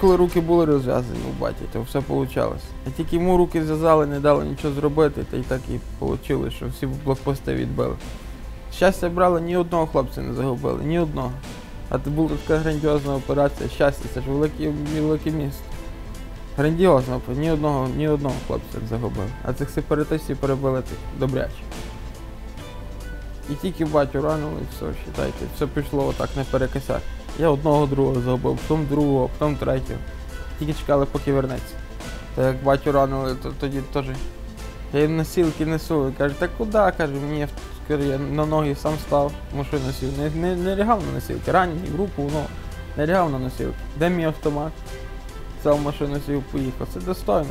коли руки були розв'язані у баті, то все вийшло. А тільки йому руки зв'язали, не дали нічого зробити, та й так і вийшло, що всі блокпости відбили. Щастя брали, ні одного хлопця не загубили, ні одного. А це була така грандіозна операція. Щастя, це ж велике, велике місто. Грандіозно, ні одного, ні одного хлопця не загубили. А цих сепаратистів перебили добряче. І тільки батю ранили, і все, вважайте, все пішло отак наперекосяк. Я одного другого загубив, потім другого, потім третього. Тільки чекали, поки вернеться. Та як батю ранили, то тоді теж. Я їм носілки несу. Каже, та куди? Каже, мені я, на ноги сам став, машину носив. Не, не, не лягав на носілки. Ранній групу, ну, не лягав на носілки. Де мій автомат? Взяв машину сів, поїхав. Це достойно.